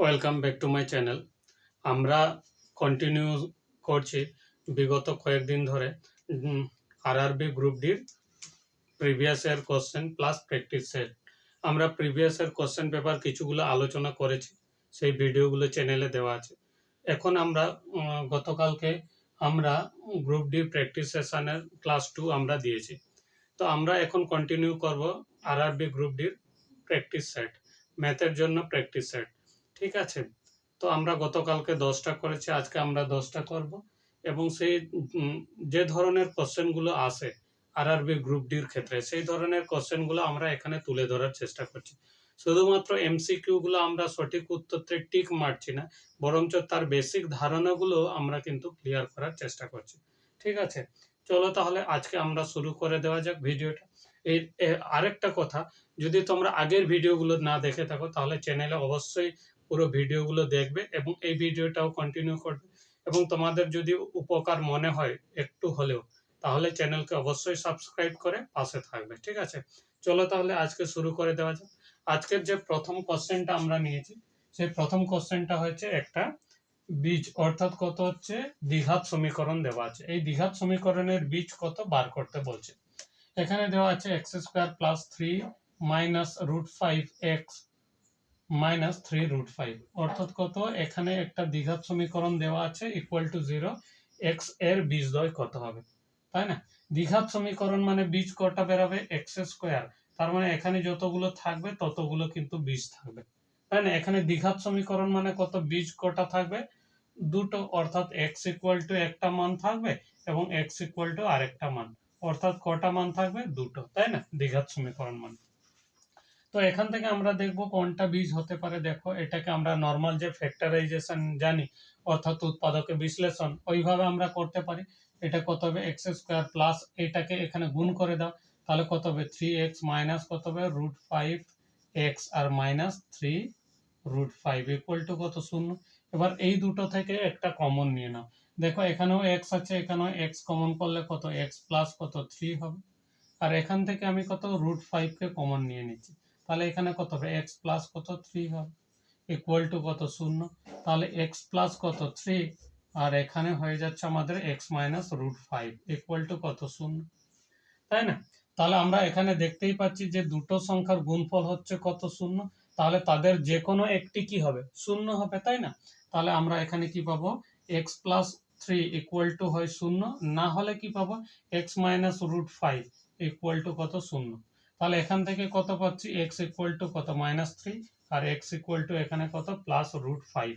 Welcome back to my channel আমরা continue করছি বিগত কয়েকদিন ধরে আরআরবি গ্রুপ ডির previous year question plus practice set আমরা প্রিভিয়াস ইয়ার কোশ্চেন পেপার কিছুগুলো আলোচনা করেছি, সেই ভিডিওগুলো চ্যানেলে দেওয়া আছে। এখন আমরা গতকালকে আমরা গ্রুপ ডি প্র্যাকটিস সেশনের ক্লাস টু আমরা দিয়েছি। তো আমরা এখন কন্টিনিউ করব আরআরবি গ্রুপ ডির প্র্যাকটিস সেট ম্যাথের জন্য প্র্যাকটিস সেট ঠিক আছে? তো আমরা গতকালকে দশটা করেছি, আজকে আমরা দশটা করব। এবং সেই যে ধরনের কোশ্চেনগুলো আসে আরআরবি গ্রুপ ডির ক্ষেত্রে, সেই ধরনের কোশ্চেনগুলো আমরা এখানে তুলে ধরার চেষ্টা করছি। শুধুমাত্র এমসিকিউ গুলো আমরা সঠিক উত্তরতে টিক মারছি না, বরঞ্চ তার বেসিক ধারণাগুলো আমরা কিন্তু ক্লিয়ার করার চেষ্টা করছি। ঠিক আছে? চলো তাহলে আজকে আমরা শুরু করে দেওয়া যাক ভিডিওটা। এই আরেকটা কথা, যদি তোমরা আগের ভিডিওগুলো না দেখে থাকো, তাহলে চ্যানেলে অবশ্যই পুরো ভিডিওগুলো দেখবে এবং এই ভিডিওটাও কন্টিনিউ করবে। এবং তোমাদের যদি উপকার মনে হয় একটু হলেও, তাহলে চ্যানেলকে অবশ্যই সাবস্ক্রাইব করে পাশে থাকবে, ঠিক আছে? চলো তাহলে আজকে শুরু করে দেওয়া যাক। আজকের যে প্রথম কোশ্চেনটা আমরা নিয়েছি, সেই প্রথম কোশ্চেনটা হচ্ছে একটা বীজ, অর্থাৎ কত হচ্ছে? দ্বিঘাত সমীকরণ দেওয়া আছে। এই দ্বিঘাত সমীকরণের বীজ কত বার করতে বলছে? এখানে দেওয়া আছে x square plus three minus root five x minus three root five অর্থাৎ কত? এখানে একটা দ্বিঘাত সমীকরণ দেওয়া আছে ইকুয়াল টু জিরো এক্সের বীজদ্বয় কত হবে? তাই না? দ্বিঘাত সমীকরণ মানে বীজ কটা বেরাবে? এক্স স্কোয়ার তার মানে এখানে যতগুলো থাকবে, ততগুলো কিন্তু বীজ থাকবে। তাই না? এখানে দ্বিঘাত সমীকরণ মানে কত? বীজ কটা থাকবে? দুটো। অর্থাৎ এক্স ইকুয়াল টু একটা মান থাকবে এবং এক্স ইকুয়াল টু আরেকটা মান। অর্থাৎ কটা মান থাকবে? দুটো। তাই না? দ্বিঘাত সমীকরণ মানে। তো এখান থেকে আমরা দেখব কোনটা বীজ হতে পারে। দেখো, এটাকে আমরা নর্মাল যে ফ্যাক্টরাইজেশন জানি, অর্থাৎ উৎপাদকে বিশ্লেষণ, ওইভাবে আমরা করতে পারি। এটা কত হবে? এক্স স্কোয়ার প্লাস এটাকে এখানে গুণ করে দাও। তাহলে কত হবে? থ্রি এক্স মাইনাস কত হবে? Root five x R minus three root five equal to কত? শূন্য। এবার এই দুটো থেকে একটা কমন নিয়ে নাও। দেখো, এখানেও এক্স আছে, এখানেও এক্স কমন করলে কত? এক্স প্লাস কত? থ্রি হবে। আর এখান থেকে আমি কত? রুট ফাইভকে কমন নিয়ে নিচ্ছি। তাহলে এখানে কত হবে? এক্স প্লাস কত? থ্রি হবে। ইকুয়াল টু কত? শূন্য। তাহলে এক্স প্লাস কত? থ্রি আর এখানে হয়ে যাচ্ছে আমাদের x minus root five equal to কত? শূন্য। তাই না? তাহলে আমরা এখানে দেখতেই পাচ্ছি যে দুটো সংখ্যার গুণফল হচ্ছে কত? শূন্য। তাহলে তাদের যে কোনো একটি কি হবে? শূন্য হবে, তাই না? তাহলে আমরা এখানে কি পাবো? X plus three equal to হয় শূন্য। না হলে কি পাবো? X minus root five equal to কত? শূন্য। তাহলে এখান থেকে কত পাচ্ছি? এক্স ইকুয়াল টু কত? মাইনাস থ্রি আর এক্স ইকুয়াল টু এখানে কত? প্লাস রুট ফাইভ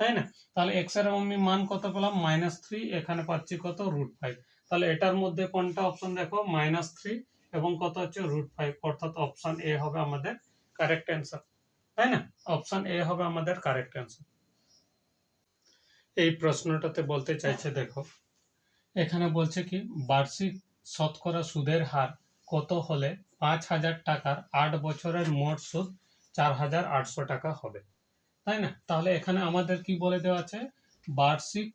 তাই না? তাহলে এক্সের আমি মান কত পেলাম? মাইনাস থ্রি এখানে পাচ্ছি কত? রুট ফাইভ তাহলে এটার মধ্যে কোনটা অপশন দেখো? মাইনাস থ্রি এবং কত হচ্ছে? রুট ফাইভ অর্থাৎ অপশন এ হবে আমাদের কারেক্ট অ্যান্সার তাই না? অপশন এ হবে আমাদের কারেক্ট অ্যান্সার এই প্রশ্নটাতে বলতে চাইছে, দেখো। এখানে বলছে কি? বার্ষিক শতকরা সুদের হার কত হলে পাঁচ হাজার টাকার আট বছরের মোট সুদ চার হাজার আটশো টাকা হবে। তাই না? তাহলে এখানে আমাদের কি বলে দেওয়া আছে? বার্ষিক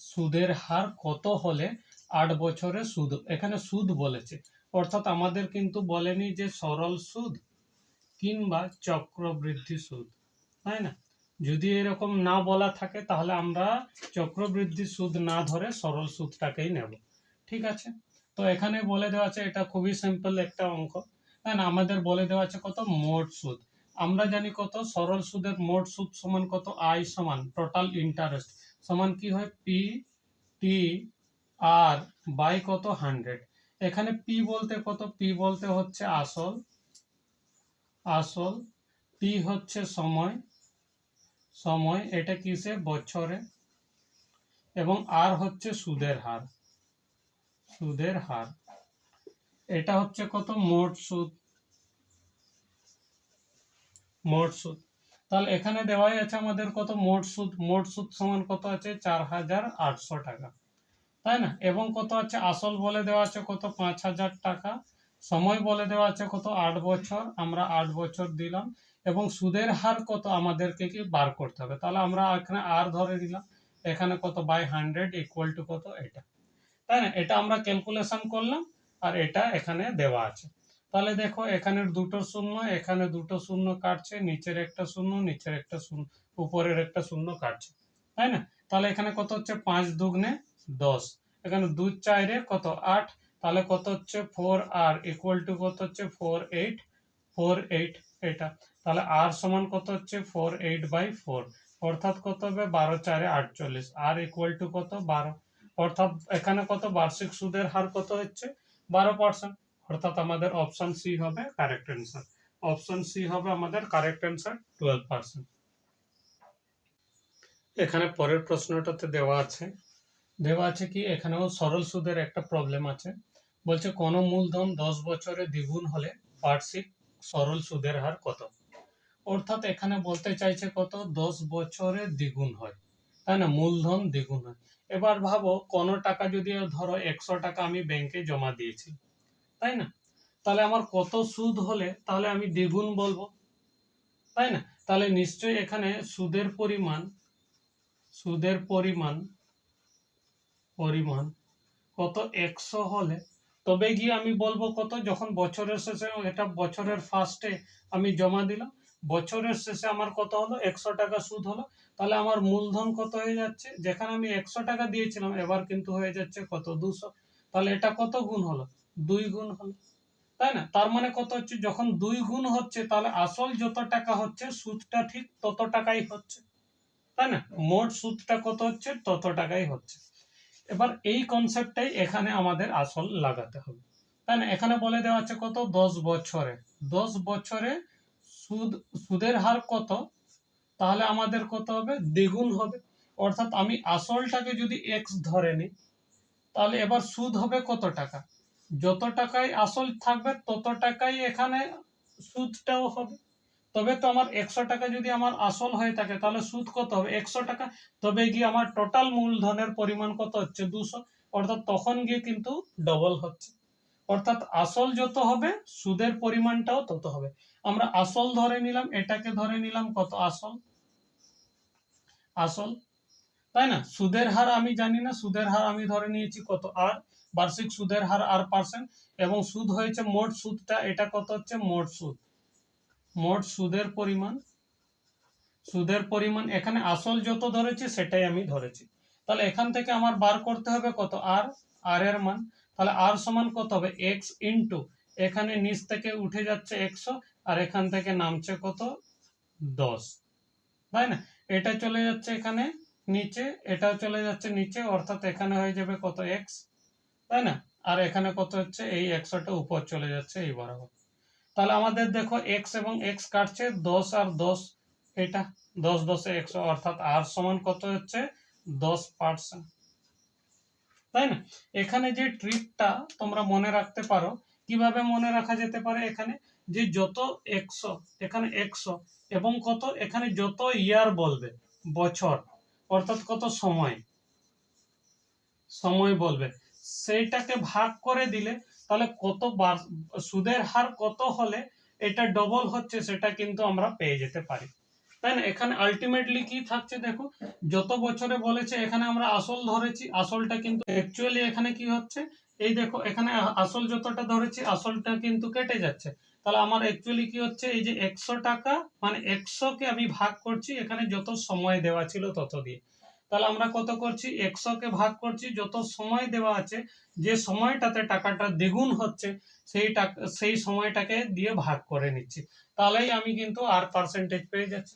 সুদের হার কত হলে আট বছরে সুদ? এখানে সুদ বলেছে। অর্থাৎ আমাদের কিন্তু বলেনি যে সরল সুদ কিংবা চক্রবৃদ্ধি সুদ। তাই না? যদি এরকম না বলা থাকে, তাহলে আমরা চক্রবৃদ্ধি সুদ না ধরে সরল সুদটাকেই নেব। ঠিক আছে? তো এখানে বলে দেওয়া আছে, এটা খুবই সিম্পল একটা অঙ্ক। তাই না আমাদের বলে দেওয়া আছে কত? মোট সুদ। আমরা জানি কত? সরল সুদের মোট সুদ সমান কত? আই সমান টোটাল ইন্টারেস্ট সমান কি হয়? পি টি আর বাই কত? হান্ড্রেড এখানে পি বলতে কত? পি বলতে হচ্ছে আসল। আসল। টি হচ্ছে সময়। সময়, এটা কিসে? বছরে। এবং আর হচ্ছে সুদের হার। সুদের হার। এটা হচ্ছে কত? মোট সুদ। মোট সুদ। তাহলে এখানে দেওয়াই আছে আমাদের কত? মোট সুদ। মোট সুদ সমান কত আছে? চার হাজার আটশো টাকা। তাই না? এবং কত আছে? আসল বলে দেওয়া আছে কত? পাঁচ হাজার টাকা। সময় বলে দেওয়া আছে কত? আট বছর। আমরা আট বছর দিলাম। এবং সুদের হার কত? আমাদেরকে কি বার করতে হবে? তাহলে আমরা এখানে আর ধরে দিলাম এখানে কত? বাই হান্ড্রেড ইকুয়াল টু কত? এটা। তাই না? এটা আমরা ক্যালকুলেশন করলাম আর এটা এখানে দেওয়া আছে। তাহলে দেখো এখানের দুটো শূন্য, এখানে দুটো শূন্য কাটছে, নিচের একটা শূন্য, নিচের একটা শূন্য, উপরের একটা শূন্য কাটছে। তাই না? তাহলে এখানে কত হচ্ছে? পাঁচ দুগুণে দশ। এখানে দু চাইরে কত? আট। তাহলে কত হচ্ছে? ফোর আর ইকুয়াল টু কত হচ্ছে? Four eight. ফোর এইট এটা। তাহলে আর সমান কত হচ্ছে? Four eight by four. অর্থাৎ কত হবে? বারো চারে আটচল্লিশ। আর ইকুয়াল টু কত? বারো। অর্থাৎ এখানে কত? বার্ষিক সুদের হার কত হচ্ছে? বারো পার্সেন্ট অর্থাৎ আমাদের অপশন সি হবে কারেক্ট অ্যান্সার অপশন সি হবে আমাদের কারেক্ট অ্যান্সার টুয়েলভ পার্সেন্ট এখানে পরের প্রশ্নটাতে দেওয়া আছে। দেওয়া আছে কি? এখানেও সরল সুদের একটা প্রবলেম আছে। বলছে, কোনো মূলধন দশ বছরে দ্বিগুণ হলে বার্ষিক সরল সুদের হার কত? অর্থাৎ এখানে বলতে চাইছে কত? দশ বছরে দ্বিগুণ হয়। তাই না? মূলধন দ্বিগুণ হয়। এবার ভাবো কোনো টাকা যদি ধরো একশো টাকা আমি ব্যাংকে জমা দিয়েছি, তাই না? তাহলে আমার কত সুদ হলে তাহলে আমি দ্বিগুণ বলব, তাই না? তাহলে নিশ্চয়ই এখানে সুদের পরিমাণ সুদের পরিমাণ পরিমাণ কত একশো হলে, তবে গিয়ে আমি বলব কত? যখন বছরের শেষে, এটা বছরের ফার্স্টে আমি জমা দিলাম বছরের শেষে আমার কত হলো? একশো টাকা সুদ হলো। তাহলে আমার মূলধন কত হয়ে যাচ্ছে? যেখানে আমি একশো টাকা দিয়েছিলাম, এবার কিন্তু হয়ে যাচ্ছে কত? দুশো। তাহলে এটা কত গুণ হলো? দুই গুণ হলো। তাই না? তার মানে কত হচ্ছে? যখন দুই গুণ হচ্ছে, তাহলে আসল যত টাকা হচ্ছে, সুদটা ঠিক তত টাকাই হচ্ছে। তাই না? মোট সুদটা কত হচ্ছে? তত টাকাই হচ্ছে। এবার এই কনসেপ্টটাই এখানে আমাদের আসল লাগাতে হবে। তাই না? এখানে বলে দেওয়া আছে কত? দশ বছরে। দশ বছরে সুদ, সুদের হার কত, তাহলে আমাদের কত হবে? দ্বিগুণ হবে। অর্থাৎ আমি আসলটাকে যদি এক্স ধরে নিই, তাহলে এবার সুদ হবে কত টাকা? যত টাকায় আসল থাকবে, তত টাকাই এখানে সুদটাও হবে। তবে তো আমার একশো টাকা যদি আমার আসল হয়ে থাকে, তাহলে সুদ কত হবে? একশো টাকা। তবে গিয়ে আমার টোটাল মূলধনের পরিমাণ কত হচ্ছে? দুশো। অর্থাৎ তখন গিয়ে কিন্তু ডবল হচ্ছে। অর্থাৎ আসল যত হবে, সুদের পরিমাণটাও তত হবে। আমরা আসল ধরে নিলাম, এটাকে ধরে নিলাম, কত আসল? আসল। তাই না? সুদের হার আমি জানি না, সুদের হার আমি ধরে নিয়েছি কত আর, বার্ষিক সুদের হার আর পার্সেন্ট এবং সুদ হয়েছে মোট সুদটা, এটা কত হচ্ছে? মোট সুদ। মোট সুদের পরিমাণ সুদের পরিমাণ, এখানে আসল যত ধরেছি, সেটাই আমি ধরেছি। তাহলে এখান থেকে আমার বার করতে হবে কত? আর আর এর মান। তাহলে আর সমান কত হবে? এক্স ইন্টু এখানে নিচ থেকে উঠে যাচ্ছে একশো, আর এখান থেকে নামছে কত? দশ। তাই না? এটা চলে যাচ্ছে এখানে নিচে, এটাও চলে যাচ্ছে নিচে, অর্থাৎ এখানে হয়ে যাবে কত এক্স তাই না? আর এখানে কত হচ্ছে? এই একশোটা উপর চলে যাচ্ছে এই বরাবর। তাহলে আমাদের দেখো এক্স এবং এক্স কাটছে, দশ আর দশ এটা, দশ দশে একশো, অর্থাৎ আর সমান কত হচ্ছে? দশ পার্সেন্ট। তাই না? এখানে যে ট্রিকটা তোমরা মনে রাখতে পারো, কীভাবে মনে রাখা যেতে পারে এখানে? যে যত একশো, এখানে একশো এবং কত? এখানে যত ইয়ার বলবে, বছর, অর্থাৎ কত সময়? সময় বলবে। সেইটাকে ভাগ করে দিলে তাহলে কত সুদের হার কত হলে এটা ডবল হচ্ছে সেটা কিন্তু আমরা পেয়ে যেতে পারি। তাই না? এখানে আলটিমেটলি কি থাকছে দেখো? যত বছরে বলেছে, এখানে আমরা আসল ধরেছি, আসলটা কিন্তু অ্যাকচুয়ালি এখানে কি হচ্ছে? এই দেখো, এখানে আসল যতটা ধরেছি, আসলটা কিন্তু কেটে যাচ্ছে। তাহলে আমার অ্যাকচুয়ালি কি হচ্ছে? এই যে একশো টাকা মানে একশোকে আমি ভাগ করছি, এখানে যত সময় দেওয়া ছিল তত দিয়ে। তাহলে আমরা কত করছি? একশোকে ভাগ করছি, যত সময় দেওয়া আছে, যে সময়টাতে টাকাটা দ্বিগুণ হচ্ছে, সেই টাকা, সেই সময়টাকে দিয়ে ভাগ করে নিচ্ছি। তাহলেই আমি কিন্তু আর পার্সেন্টেজ পেয়ে যাচ্ছি।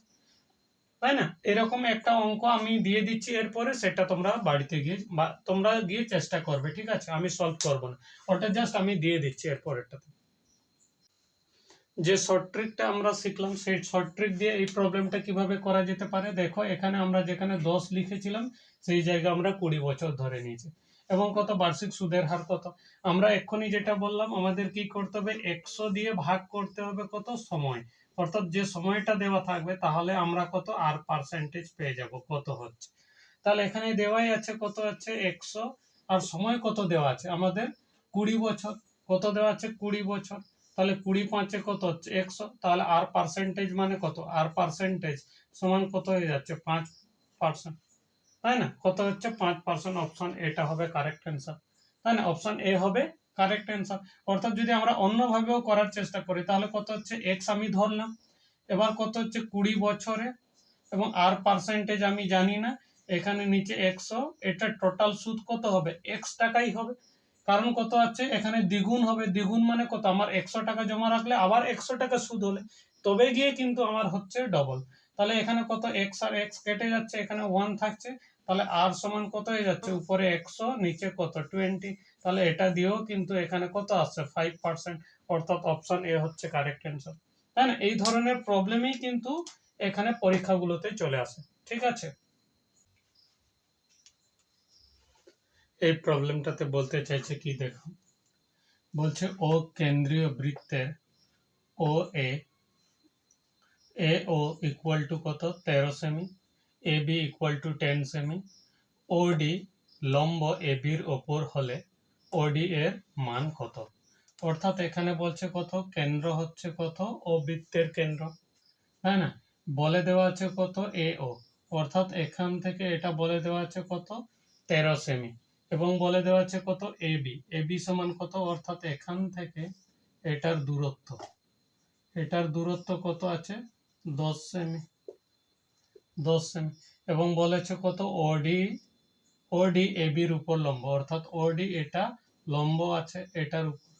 তাই না? এরকম একটা অঙ্ক আমি দিয়ে দিচ্ছি, এরপরে সেটা তোমরা বাড়িতে গিয়ে বা তোমরা গিয়ে চেষ্টা করবে, ঠিক আছে? আমি সলভ করব না। ওটা জাস্ট আমি দিয়ে দিচ্ছি এরপরেরটাতে। যে শর্ট ট্রিকটা আমরা শিখলাম, সেই শর্ট ট্রিক দিয়ে এই প্রবলেমটা কীভাবে করা যেতে পারে? দেখো, এখানে আমরা যেখানে দশ লিখেছিলাম, সেই জায়গা আমরা কুড়ি বছর ধরে নিয়েছি। এবং কত? বার্ষিক সুদের হার কত? আমরা এক্ষুনি যেটা বললাম, আমাদের কি করতে হবে? একশো দিয়ে ভাগ করতে হবে কত? সময়। অর্থাৎ যে সময়টা দেওয়া থাকবে, তাহলে আমরা কত? আর পার্সেন্টেজ পেয়ে যাব। কত হচ্ছে? তাহলে এখানে দেওয়াই আছে কত আছে একশো। আর সময় কত দেওয়া আছে? আমাদের কুড়ি বছর। কত দেওয়া আছে? কুড়ি বছর। তাহলে কুড়ি পাঁচে কত হচ্ছে? একশো। তাহলে আর পার্সেন্টেজ মানে কত? আর পার্সেন্টেজ সমান কত হয়ে যাচ্ছে? পাঁচ পার্সেন্ট তাই না? কত হচ্ছে? পাঁচ পার্সেন্ট অপশন এটা হবে কারেক্ট অ্যান্সার তাই না? অপশন এ হবে কারেক্ট অ্যান্সার অর্থাৎ যদি আমরা অন্যভাবেও করার চেষ্টা করি, তাহলে কত হচ্ছে? এক্স আমি ধরলাম। এবার কত হচ্ছে? কুড়ি বছরে। এবং আর পার্সেন্টেজ আমি জানি না। এখানে নিচে একশো এটা টোটাল সুদ কত হবে? এক্স টাকাই হবে। কারণ কত আছে? এখানে দ্বিগুণ হবে। দ্বিগুণ মানে কত? আমার একশো টাকা জমা রাখলে আবার একশো টাকা সুদ হলে। তবে গিয়ে কিন্তু আমার হচ্ছে ডবল তাহলে এখানে কত? এক্স আর এক্স কেটে যাচ্ছে। এখানে ওয়ান থাকছে। তাহলে আর সমান কত হয়ে যাচ্ছে? উপরে একশো নিচে কত? টোয়েন্টি তাহলে এটা দিয়েও কিন্তু এখানে কত আসছে? ফাইভ পার্সেন্ট অর্থাৎ অপশন এ হচ্ছে কারেক্ট অ্যান্সার তাই না? এই ধরনের প্রবলেমই কিন্তু এখানে পরীক্ষাগুলোতে চলে আসে। ঠিক আছে? এই প্রবলেমটাতে বলতে চাইছে কি দেখো? বলছে, ও কেন্দ্রীয় বৃত্তের ও এ এ ও ইকুয়াল টু কত? তেরো cm A B equal to ten cm O D লম্ব এ বির ওপর হলে ওডি এর মান কত? অর্থাৎ এখানে বলছে কত? কেন্দ্র হচ্ছে কত? ও বৃত্তের কেন্দ্র। তাই না? বলে দেওয়া আছে কত? এ ও অর্থাৎ এখান থেকে এটা বলে দেওয়া আছে কত? তেরো সেমি। এবং বলে দেওয়া আছে কত? এ বি এ বি সমান কত? অর্থাৎ এখান থেকে এটার দূরত্ব। এটার দূরত্ব কত আছে? দশ সেমি। দশ সেমি। এবং বলেছে কত? ওডি ওডি এ বির উপর লম্ব, অর্থাৎ ওডি এটা লম্ব আছে, এটার উপর।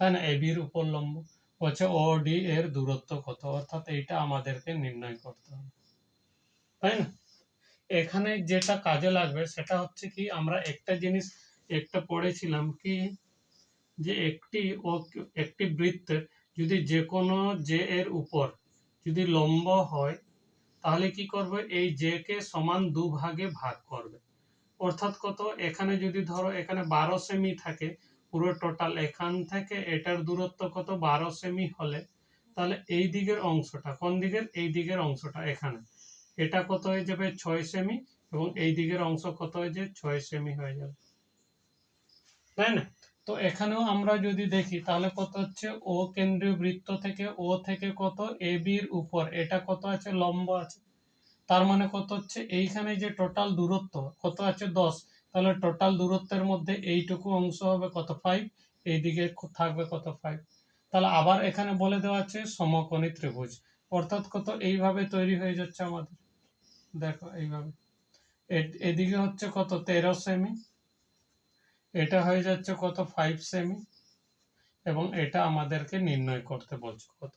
তাই না? এ বির উপর লম্ব। বলছে ওডি এর দূরত্ব কত? অর্থাৎ এইটা আমাদেরকে নির্ণয় করতে হবে। তাই না? এখানে যেটা কাজে লাগবে সেটা হচ্ছে কি, আমরা একটা জিনিস একটা পড়েছিলাম কি, যে একটি ও একটি বৃত্তের যদি যে কোনো জে এর উপর যদি লম্ব হয়, তাহলে কি করবে? এই জে কে সমান দুভাগে ভাগ করবে। অর্থাৎ কত? এখানে যদি ধরো, এখানে বারো সেমি থাকে, পুরো টোটাল এখান থেকে এটার দূরত্ব কত? বারো সেমি হলে, তাহলে এই দিকের অংশটা, কোন দিকের? এই দিকের অংশটা এখানে। এটা কত হয়ে যাবে? ছয় সেমি এবং এই দিকের অংশ কত হয়ে যাবে? ছয় সেমি হয়ে যাবে। তাই না? তো এখানেও আমরা যদি দেখি, তাহলে কত হচ্ছে? ও কেন্দ্রীয় বৃত্ত থেকে ও থেকে কত? এ বির উপর। এটা কত আছে? লম্ব আছে। তার মানে কত হচ্ছে? এইখানে যে টোটাল দূরত্ব, কত আছে? দশ। তাহলে টোটাল দূরত্বের মধ্যে এইটুকু অংশ হবে কত? ফাইভ এইদিকে থাকবে কত? ফাইভ তাহলে আবার এখানে বলে দেওয়া আছে সমকোণী ত্রিভুজ। অর্থাৎ কত? এইভাবে তৈরি হয়ে যাচ্ছে আমাদের। দেখো এইভাবে। এদিকে হচ্ছে কত? তেরো সেমি এটা হয়ে যাচ্ছে কত? ফাইভ সেমি এবং এটা আমাদেরকে নির্ণয় করতে বলছে কত?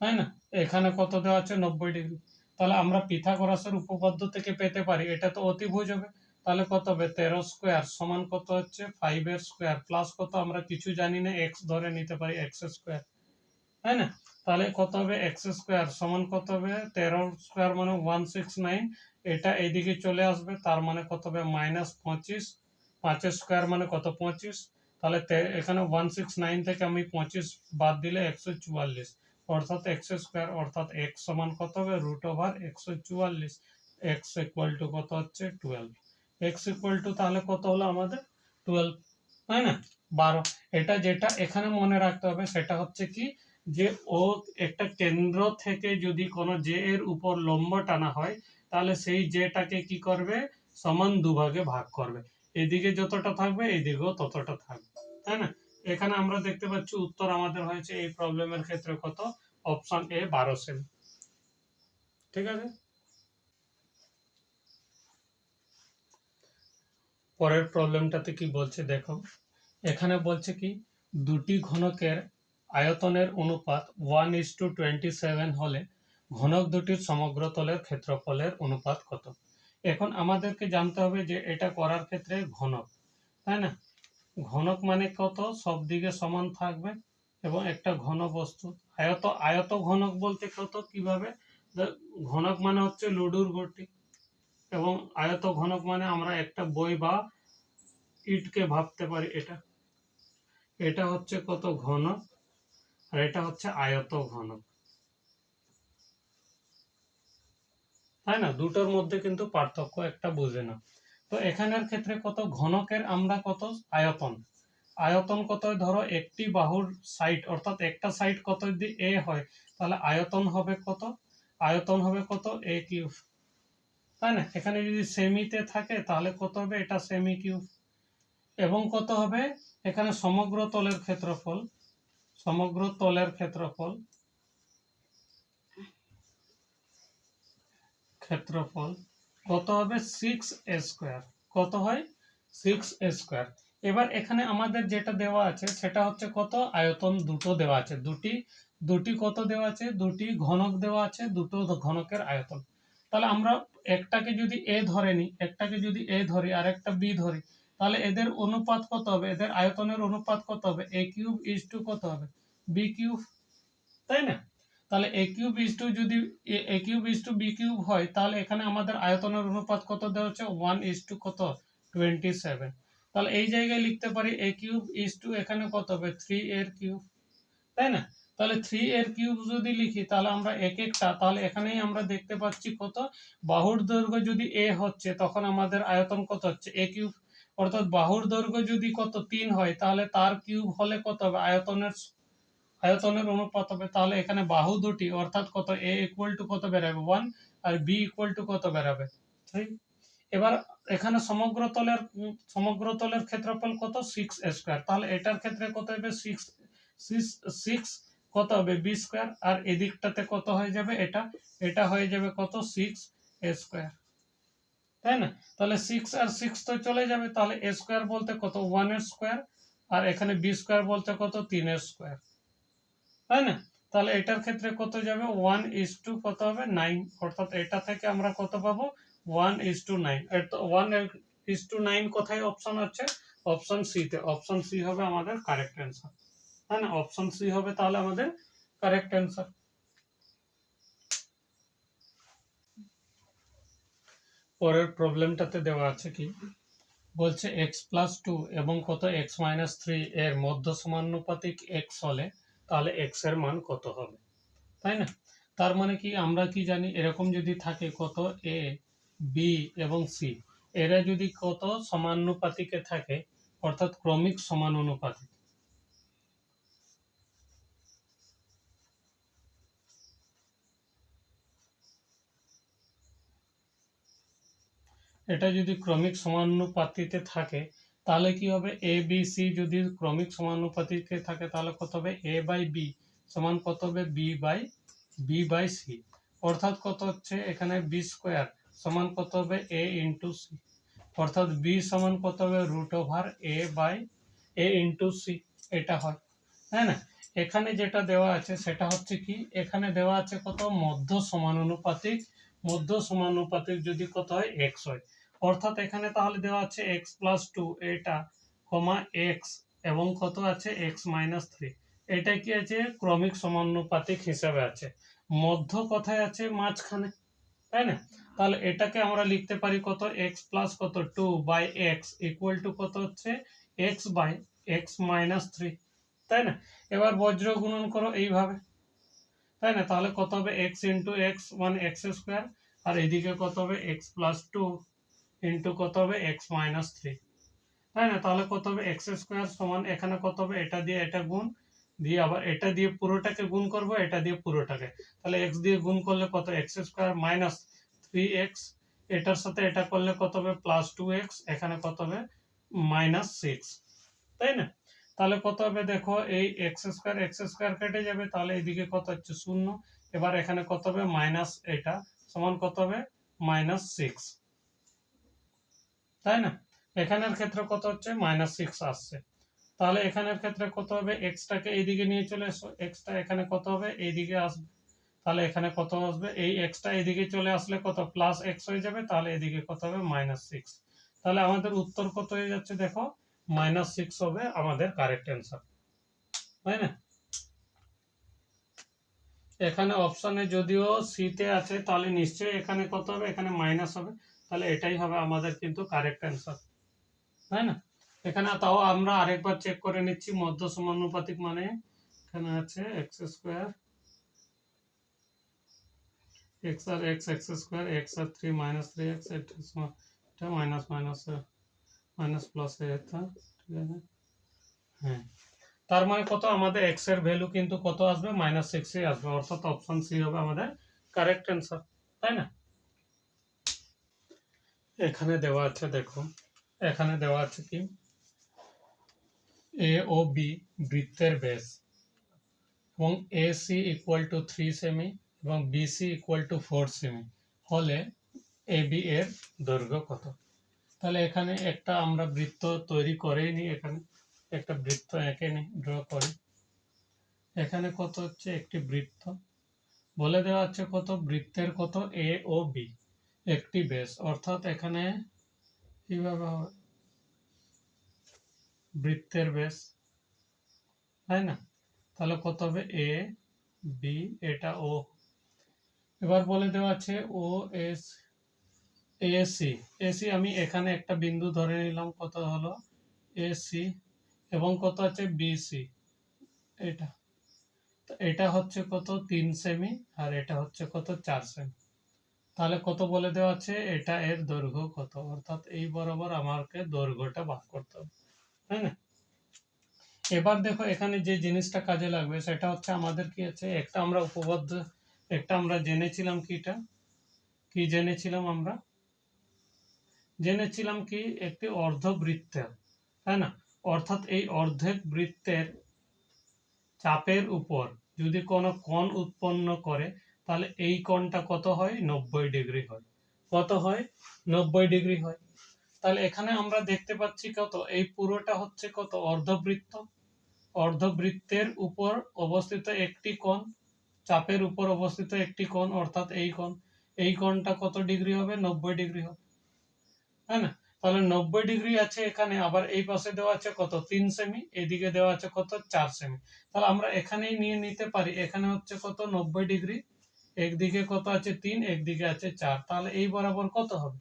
তাই না? এখানে কত দেওয়া আছে? নব্বই ডিগ্রি তাহলে আমরা পিথাগোরাসের উপপাদ্য থেকে পেতে পারি, এটা তো অতিভুজ হবে। তাহলে কত হবে? তেরো স্কোয়ার সমান কত হচ্ছে? ফাইভ এর স্কোয়ার প্লাস কত? আমরা কিছু জানি না এক্স ধরে নিতে পারি এক্স স্কোয়ার। তাই না? তাহলে কত হবে? এক্স স্কোয়ার সমান কত হবে? তেরো স্কোয়ার মানে ওয়ান সিক্স নাইন এটা এইদিকে চলে আসবে, তার মানে কত হবে? মাইনাস পঁচিশ। পাঁচের স্কোয়ার মানে কত? পঁচিশ। তাহলে এখানে ওয়ান সিক্স নাইন থেকে আমি পঁচিশ বাদ দিলে একশো চুয়াল্লিশ। অর্থাৎ এক্স স্কোয়ার অর্থাৎ এক্স সমান কত হবে? রুট ওভার একশো চুয়াল্লিশ। এক্স ইকুয়াল টু কত হচ্ছে? টুয়েলভ। এক্স ইকুয়াল টু তাহলে কত হলো আমাদের? টুয়েলভ, তাই না? বারো। এটা যেটা এখানে মনে রাখতে হবে, সেটা হচ্ছে কি? যে ও একটা কেন্দ্র থেকে যদি কোনো জে এর উপর লম্ব টানা হয়, তাহলে সেই জেটাকে কি করবে? সমান দুভাগে ভাগ করবে। এদিকে যতটা থাকবে, এদিকেও ততটা থাকবে, তাই না? এখানে আমরা দেখতে পাচ্ছি উত্তর আমাদের হয়েছে এই প্রবলেমের ক্ষেত্রে কত? অপশন এ বারো সেমি ঠিক আছে? পরের প্রবলেমটাতে কি বলছে দেখো। এখানে বলছে কি, দুটি ঘনকের আয়তনের অনুপাত one is to twenty seven হলে ঘনক দুটির সমগ্র তলের ক্ষেত্রফলের অনুপাত কত? এখন আমাদেরকে জানতে হবে যে এটা করার ক্ষেত্রে ঘনক, তাই না? ঘনক মানে কত? সব দিকে সমান থাকবে এবং একটা ঘন বস্তু। আয়ত আয়ত ঘনক বলতে কত? কীভাবে? ঘনক মানে হচ্ছে লুডুর গটি এবং আয়ত ঘনক মানে আমরা একটা বই বা ইটকে ভাবতে পারি এটা। এটা হচ্ছে কত ঘনক? আর এটা হচ্ছে আয়ত ঘনক। তাই না? দুটোর মধ্যে কিন্তু পার্থক্য একটা বুঝে না। তো এখানের ক্ষেত্রে কত ঘনকের আমরা কত আয়তন? আয়তন কত ধরো একটি বাহুর সাইড অর্থাৎ একটা সাইড কত যদি এ হয়, তাহলে আয়তন হবে কত? আয়তন হবে কত? এ কিউব তাই না? এখানে যদি সেমিতে থাকে, তাহলে কত হবে? এটা সেমি কিউব এবং কত হবে? এখানে সমগ্র তলের ক্ষেত্রফল, সমগ্র তলের ক্ষেত্রফল ক্ষেত্রফল কত হবে সিক্স স্কোয়ার কত হয়? সিক্স স্কোয়ার এবার এখানে আমাদের যেটা দেওয়া আছে, সেটা হচ্ছে কত? আয়তন দুটো দেওয়া আছে, দুটি দুটি কত দেওয়া আছে? দুটি ঘনক দেওয়া আছে, দুটো ঘনকের আয়তন। তাহলে আমরা একটাকে যদি এ ধরে নিই, একটাকে যদি এ ধরি, আর একটা বি ধরি, তাহলে এদের অনুপাত কত হবে? এদের আয়তনের অনুপাত কত হবে? এ কিউব ইজ টু কত হবে? বি কিউব তাই না? তাহলে এ কিউব ইজ টু যদি A cube is to B cube হয়, তাহলে এখানে আমাদের আয়তনের অনুপাত কত দেওয়া হচ্ছে? ওয়ান ইজ টু কত? টোয়েন্টি সেভেন তাহলে এই জায়গায় লিখতে পারি এ কিউব ইজ টু এখানে কত হবে? থ্রি এর কিউব তাই না? তাহলে থ্রি এর কিউব যদি লিখি, তাহলে আমরা এক একটা, তাহলে এখানেই আমরা দেখতে পাচ্ছি কত? বাহুর দৈর্ঘ্য যদি এ হচ্ছে, তখন আমাদের আয়তন কত হচ্ছে? এ কিউব অর্থাৎ বাহুর দৈর্ঘ্য যদি কত? তিন হয়, তাহলে তার কিউব হলে কত হবে? আয়তনের আয়তনের অনুপাত হবে, তাহলে এখানে বাহু দুটি, অর্থাৎ কত এ ইকুয়াল টু কত বেরাবে? ওয়ান আর বি ইকুয়াল টু কত বেরাবে? এবার এখানে সমগ্র তলের সমগ্র তলের ক্ষেত্রফল কত? সিক্স স্কোয়ার তাহলে এটার ক্ষেত্রে কত হবে? সিক্স সিক্স কত হবে? বি স্কোয়ার আর এদিকটাতে কত হয়ে যাবে? এটা এটা হয়ে যাবে কত? সিক্স স্কোয়ার তাই না? তাহলে সিক্স আর সিক্স তো চলে যাবে, তাহলে এ স্কোয়ার বলতে কত? ওয়ানের স্কোয়ার আর এখানে বি স্কোয়ার বলতে কত? তিনের স্কোয়ার তাই না? তাহলে এটার ক্ষেত্রে কত যাবে? ওয়ান ইজ টু কত হবে? নাইন অর্থাৎ এটা থেকে আমরা কত পাবো? One is to nine one is to nine কোথায় অপশন আছে? অপশন সি তে। অপশন সি হবে আমাদের কারেক্ট অ্যান্সার তাই না? অপশন সি হবে তাহলে আমাদের কারেক্ট অ্যান্সার পরের প্রবলেমটাতে দেওয়া আছে কি? বলছে এক্স প্লাস টু এবং কত? এক্স মাইনাস থ্রি এর মধ্য সমানুপাতিক এক্স হলে তাহলে এক্সের মান কত হবে? তাই না? তার মানে কি? আমরা কি জানি? এরকম যদি থাকে কত? এ বি এবং সি এরা যদি কত? সমানুপাতিকে থাকে, অর্থাৎ ক্রমিক সমানুপাতিক। এটা যদি ক্রমিক সমানুপাতিতে থাকে তাহলে কি হবে? এ বি সি যদি ক্রমিক সমানুপাতিতে থাকে তাহলে কত হবে? এ বাই বি সমান কত হবে? B by B by C অর্থাৎ কত হচ্ছে? এখানে বি স্কোয়ার সমান কত হবে? এ ইন্টু সি অর্থাৎ বি সমান কত হবে? Root over A by A into C এটা হয়। তাই না? এখানে যেটা দেওয়া আছে সেটা হচ্ছে কি? এখানে দেওয়া আছে কত? মধ্য সমানুপাতিক। মধ্য সমানুপাতিক যদি কত হয়? এক্স হয়। অর্থাৎ এখানে তাহলে দেওয়া আছে এক্স প্লাস টু এটা কমা এক্স এবং কত আছে? এক্স মাইনাস থ্রি এটা কি আছে? ক্রমিক সমানুপাতিক হিসাবে আছে। মধ্য কথায় আছে মাঝখানে, তাই না? তাহলে এটাকে আমরা লিখতে পারি কত? এক্স প্লাস কত? Two by x equal to কত হচ্ছে? X by x minus three তাই না? এবার বজ্র গুণন করো এইভাবে, তাই না? তাহলে কত হবে? X into x one x square আর এদিকে কত হবে? এক্স প্লাস টু ইন্টু কত হবে? এক্স মাইনাস থ্রি তাই না? তাহলে কত হবে? এক্স স্কোয়ার সমান, এখানে কত হবে? এটা দিয়ে এটা গুণ, দিয়ে আবার এটা দিয়ে পুরোটাকে গুণ করব, এটা দিয়ে পুরোটাকে। তাহলে এক্স দিয়ে গুণ করলে কত? X square minus three x এটার সাথে এটা করলে কত হবে? প্লাস টু এক্স এখানে কত হবে? মাইনাস সিক্স তাই না? তাহলে কত হবে? দেখো, এই এক্স স্কোয়ার এক্স স্কোয়ার কেটে যাবে। তাহলে এদিকে কত হচ্ছে? শূন্য। এবার এখানে কত হবে? মাইনাস এটা। সমান কত হবে? মাইনাস সিক্স তাই না? এখানের ক্ষেত্রে কত হচ্ছে? মাইনাস সিক্স আসছে। তাহলে এখানের ক্ষেত্রে কত হবে? এক্সটাকে এইদিকে নিয়ে চলে এসো। এক্সটা এখানে কত হবে? এইদিকে আসবে। তাহলে এখানে কত আসবে? এই এক্সটা এদিকে চলে আসলে কত? প্লাস এক্স হয়ে যাবে। তাহলে এদিকে কত হবে? মাইনাস সিক্স তাহলে আমাদের উত্তর কত হয়ে যাচ্ছে দেখো? মাইনাস সিক্স হবে আমাদের কারেক্ট অ্যান্সার তাই না? এখানে অপশনে যদিও সিতে আছে, তাহলে নিশ্চয়ই এখানে কত হবে? এখানে মাইনাস হবে। তাহলে এটাই হবে আমাদের কিন্তু কারেক্ট অ্যান্সার তাই না? এখানে তাও আমরা আরেকবার চেক করে নিচ্ছি, মধ্য সমানুপাতিক মানে এখানে আছে এক্স স্কোয়ার এক্স আর এক্স এক্স স্কোয়ার এক্স আর থ্রি মাইনাস থ্রি এক্স এটা মাইনাস মাইনাস মাইনাস প্লাস এটা, ঠিক আছে? হ্যাঁ। তার মানে কত? আমাদের এক্সের ভ্যালু কিন্তু কত আসবে? মাইনাস সিক্সে আসবে। অর্থাৎ অপশন সি হবে আমাদের কারেক্ট অ্যান্সার তাই না? এখানে দেওয়া আছে, দেখো। এখানে দেওয়া আছে কি? এ ও বি বৃত্তের ব্যাস। এবং A C equal to three cm এবং BC equal to four cm হলে এ বি এর দৈর্ঘ্য কত? তাহলে এখানে একটা আমরা বৃত্ত তৈরি করেই নি এখানে একটা বৃত্ত এঁকে নি ড্র করি। এখানে কত হচ্ছে? একটি বৃত্ত। বলে দেওয়া হচ্ছে কত? বৃত্তের কত? এ ও বি একটি বেস অর্থাৎ এখানে কীভাবে হবে? বৃত্তের বেস তাই না? তাহলে কত হবে? এ বি এটা ও এবার বলে দেওয়া আছে ও এস এসি এসি আমি এখানে একটা বিন্দু ধরে নিলাম, কত হলো? এসি এবং কত আছে? বিসি এটা। এটা হচ্ছে কত? তিন সেমি, আর এটা হচ্ছে কত? চার সেমি। তাহলে কত বলে দেওয়া আছে? এটা এর দৈর্ঘ্য কত? অর্থাৎ এই বরাবর আমাকে দৈর্ঘ্যটা ভাগ করতে হবে, তাই না? এবার দেখো, এখানে যে জিনিসটা কাজে লাগবে সেটা হচ্ছে আমাদের কি আছে? একটা আমরা উপপাদ্য, একটা আমরা জেনেছিলাম কি এটা? কি জেনেছিলাম আমরা? জেনেছিলাম কি? একটি অর্ধবৃত্তের, তাই না? অর্থাৎ এই অর্ধেক বৃত্তের চাপের উপর যদি কোনো কোণ উৎপন্ন করে তাহলে এই কোণটা কত হয়? নব্বই ডিগ্রি হয়। কত হয়? নব্বই ডিগ্রি হয়। তাহলে এখানে আমরা দেখতে পাচ্ছি কত? এই পুরোটা হচ্ছে কত? অর্ধবৃত্ত। অর্ধবৃত্তের উপর অবস্থিত একটি কোণ, চাপের উপর অবস্থিত একটি কোণ, অর্থাৎ এই কোণ। এই কোণটা কত ডিগ্রি হবে? নব্বই ডিগ্রি হবে। তাই না? তাহলে নব্বই ডিগ্রি আছে এখানে, আবার এই পাশে দেওয়া আছে কত? তিন সেমি। এদিকে দেওয়া আছে কত? চার সেমি। তাহলে আমরা এখানেই নিয়ে নিতে পারি। এখানে হচ্ছে কত? নব্বই ডিগ্রি। একদিকে কত আছে তিন, একদিকে আছে চার। তাহলে এই বরাবর কত হবে?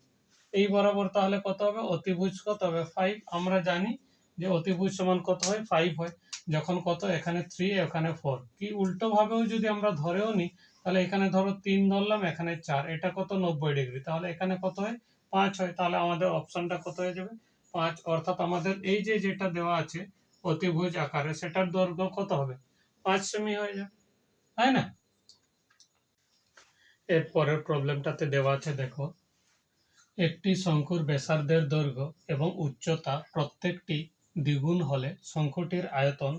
এই বরাবর তাহলে কত হবে? অতিভুজ কত হবে? ফাইভ আমরা জানি যে অতিভুজ সমান কত হয়? ফাইভ হয়। যখন কত? এখানে থ্রি এখানে ফোর কি উল্টোভাবেও যদি আমরা ধরেও নিই, তাহলে এখানে ধরো তিন ধরলাম, এখানে চার। এটা কত? নব্বই ডিগ্রি। তাহলে এখানে কত হয়? পাঁচ হয়। তাহলে আমাদের অপশনটা কত হয়ে যাবে? পাঁচ। অর্থাৎ আমাদের এই যে যেটা দেওয়া আছে, অতিভুজ আকারে, সেটার দৈর্ঘ্য কত হবে? পাঁচ সেমি হয়ে যাবে। তাই না? এর পরের প্রবলেমটাতে দেওয়া আছে, দেখো। একটি শঙ্কুর ব্যাসার্ধের দৈর্ঘ্য এবং উচ্চতা প্রত্যেকটি দ্বিগুণ হলে শঙ্কুটির আয়তন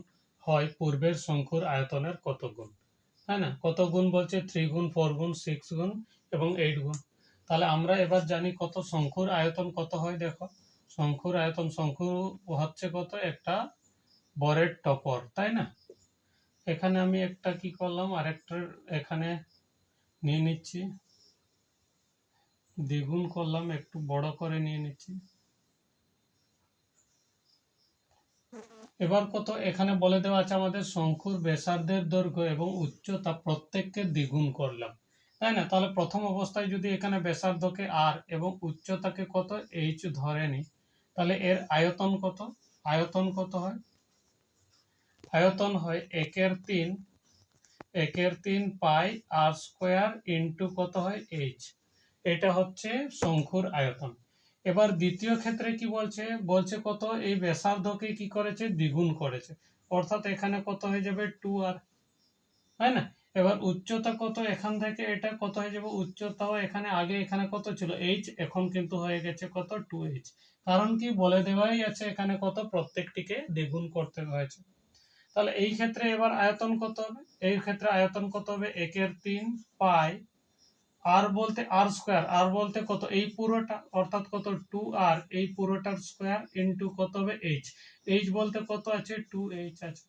হয় পূর্বের শঙ্কুর আয়তনের কত গুণ তাই না? কত গুণ বলছে? থ্রি গুণ ফোর গুণ সিক্স গুণ এবং এইট গুণ তাহলে আমরা এবার জানি কত শঙ্কুর আয়তন কত হয়, দেখো। শঙ্কুর আয়তন, শঙ্কু হচ্ছে কত? একটা বরের টপর, তাই না? এখানে আমি একটা কি করলাম? আরেকটার এখানে নিয়ে নিচ্ছি। দ্বিগুণ করলাম, একটু বড় করে নিয়ে নিচ্ছি। এবার কত, এখানে বলে দেওয়া আছে আমাদের শঙ্কুর ব্যাসার্ধের দৈর্ঘ্য এবং উচ্চতা প্রত্যেককে দ্বিগুণ করলাম। তাই না? তাহলে প্রথম অবস্থায় যদি এখানে ব্যাসার্ধকে আর এবং উচ্চতাকে কত এইচ ধরে নি, তাহলে এর আয়তন কত? আয়তন কত হয়? আয়তন হয় একের তিন একের তিন পাই আর স্কোয়ার ইন্টু কত হয় এইচ? এটা হচ্ছে শঙ্কুর আয়তন। এবার দ্বিতীয় ক্ষেত্রে কি বলছে? বলছে কত? এই ব্যাসার্ধকে কি করেছে? দ্বিগুণ করেছে। অর্থাৎ এখানে কত হয়ে যাবে? Two R. তাই না? এবার উচ্চতা কত এখান থেকে? এটা কত হয়ে যাবে? উচ্চতাও এখানে আগে এখানে কত ছিল? এইচ। এখন কিন্তু হয়ে গেছে কত? Two H. কারণ কি? বলে দেওয়াই আছে এখানে কত? প্রত্যেকটিকে দ্বিগুণ করতে হয়েছে। তাহলে এই ক্ষেত্রে এবার আয়তন কত হবে? এই ক্ষেত্রে আয়তন কত হবে? একের তিন পাই আর বলতে আর স্কোয়ার আর বলতে কত? এই পুরোটা, অর্থাৎ কত? টু আর এই পুরোটার স্কোয়ার ইন্টু কত হবে? এইচ এইচ বলতে কত আছে? টু এইচ আছে।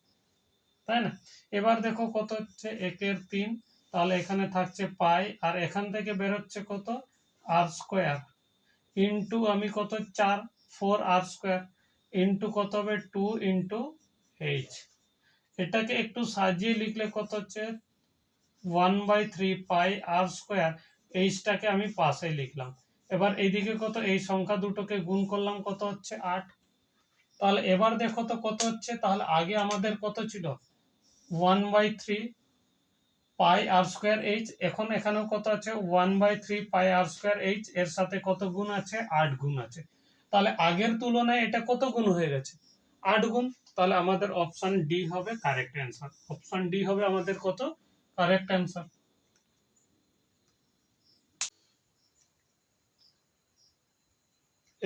তাই না? এবার দেখো কত হচ্ছে? একের তিন, তাহলে এখানে থাকছে পাই, আর এখান থেকে বেরোচ্ছে কত? আর স্কোয়ার ইন্টু আমি কত? চার ফোর আর স্কোয়ার ইন্টু কত হবে? টু ইন্টু এইচ এটাকে একটু সাজিয়ে লিখলে কত হচ্ছে? One by three pi R square এইচটাকে আমি পাশে লিখলাম। এবার এইদিকে কত? এই সংখ্যা দুটোকে গুণ করলাম, কত হচ্ছে? আট। তাহলে এবার দেখো তো কত হচ্ছে? তাহলে আগে আমাদের কত ছিল? One by three pi R square H এখন এখানেও কত আছে? One by three pi R square H এর সাথে কত গুণ আছে? আট গুণ আছে। তাহলে আগের তুলনায় এটা কত গুণ হয়ে গেছে? আট গুণ। তাহলে আমাদের অপশন ডি হবে কারেক্ট অ্যান্সার অপশন ডি হবে আমাদের কত? কারেক্ট অ্যান্সার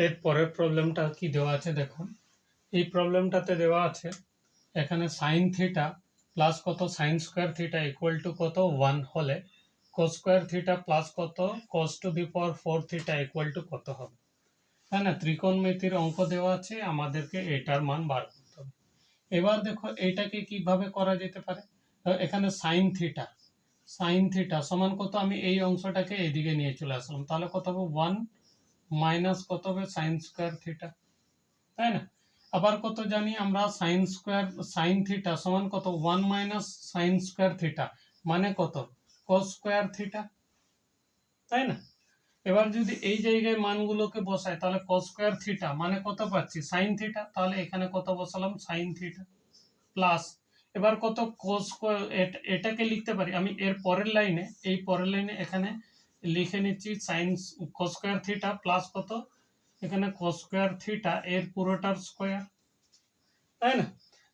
এর পরের প্রবলেমটা কি দেওয়া আছে দেখুন। এই প্রবলেমটাতে দেওয়া আছে, এখানে সাইন থিটা প্লাস কত? Sine square theta equal to কত? ওয়ান হলে কোস স্কোয়ার থিটা প্লাস কত? Cos to the power four theta equal to কত হবে? তাই না? ত্রিকোণমিতির অঙ্ক দেওয়া আছে, আমাদেরকে এটার মান বার এবার দেখো এইটাকে কীভাবে করা যেতে পারে? এখানে সাইন থিটা সাইন থিটা সমান কত? আমি এই অংশটাকে এদিকে নিয়ে চলে আসলাম। তাহলে কত হবে? ওয়ান মাইনাস কত হবে? সাইন স্কোয়ার থিটা তাই না? আবার কত জানি আমরা সাইন স্কোয়ার সাইন থিটা সমান কত? One minus sine square theta মানে কত? কস স্কোয়ার থিটা তাই না? এবার যদি এই জায়গায় মানগুলোকে বসাই, তাহলে কস স্কোয়ার থিটা মানে কত পাচ্ছি? সাইন থিটা তাহলে এখানে কত বসালাম? সাইন থিটা প্লাস এবার কত কোস এটাকে লিখতে পারি। আমি এর পরের লাইনে এই পরের লাইনে এখানে লিখে নিচ্ছি sine cos square theta plus কত? এখানে কস স্কোয়ার থিটা এর পুরোটার স্কোয়ার তাই না?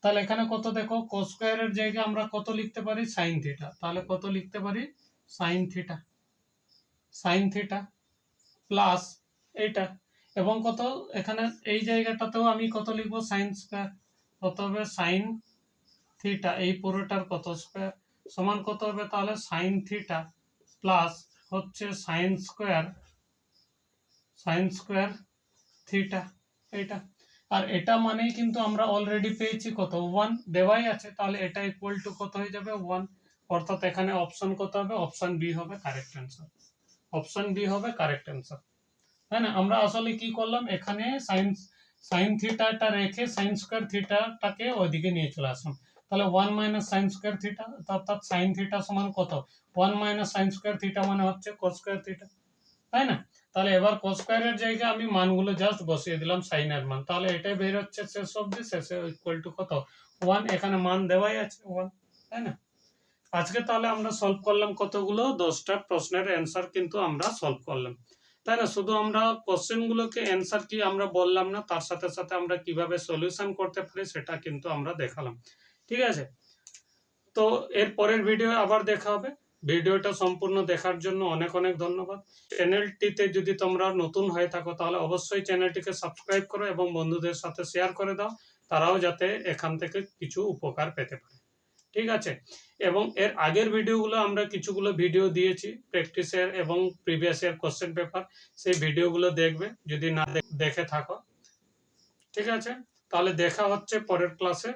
তাহলে এখানে কত দেখো? কস স্কোয়ারের জায়গায় আমরা কত লিখতে পারি? সাইন থিটা তাহলে কত লিখতে পারি? Sine theta sine theta plus এইটা। এবং কত, এখানে এই জায়গাটাতেও আমি কত লিখব? সাইন স্কোয়ার কত হবে? সাইন থিটা এই পুরোটার কত স্কোয়ার সমান কত হবে? তাহলে সাইন থিটা প্লাস হচ্ছে sine square sine square theta এটা আর এটা মানেই কিন্তু আমরা অলরেডি পেয়েছি কত? ওয়ান দেওয়াই আছে, তাহলে এটা ইকুয়াল টু কত হয়ে যাবে? ওয়ান অর্থাৎ এখানে অপশন কত হবে? অপশন বি হবে কারেক্ট অ্যান্সার অপশন বি হবে কারেক্ট অ্যান্সার তাই না? আমরা আসলে কি করলাম? এখানে সাইন সাইন থিটাটা রেখে সাইন স্কোয়ার থিটাটাকে ওইদিকে নিয়ে চলে আসলাম। তাহলে one minus sine square theta অর্থাৎ সাইন থিটা সমান কত? One minus sine square theta মানে হচ্ছে কস স্কোয়ার থিটা তাই না? তাহলে এবার কস স্কোয়ারের জায়গায় আমি মানগুলো জাস্ট বসিয়ে দিলাম সাইনের মান। তাহলে এটাই বের হচ্ছে শেষ অব্দি শেষে ইকুয়াল টু কত? ওয়ান এখানে মান দেওয়াই আছে ওয়ান তাই না? আজকে তাহলে আমরা সলভ করলাম কতগুলো? দশটা প্রশ্নের অ্যান্সার কিন্তু আমরা সলভ করলাম। তাই না? শুধু আমরা কোশ্চেনগুলোকে অ্যান্সার কি আমরা বললাম না, তার সাথে সাথে আমরা কীভাবে সলিউশন করতে পারি সেটা কিন্তু আমরা দেখালাম। ঠিক আছে? তো এর পরের ভিডিও আবার দেখা হবে। ভিডিওটা সম্পূর্ণ দেখার জন্য অনেক অনেক ধন্যবাদ। চ্যানেলটিতে যদি তোমরা নতুন হয়ে থাকো, তাহলে অবশ্যই চ্যানেলটিকে সাবস্ক্রাইব করো এবং বন্ধুদের সাথে শেয়ার করে দাও। তারাও যাতে এখান থেকে কিছু উপকার পেতে পারে। ঠিক আছে? এবং এর আগের ভিডিওগুলো আমরা কিছুগুলো ভিডিও দিয়েছি প্র্যাকটিসের এবং প্রিভিয়াস ইয়ার কোশ্চেন পেপার সেই ভিডিওগুলো দেখবে, যদি না দেখে থাকো। ঠিক আছে? তাহলে দেখা হচ্ছে পরের ক্লাসে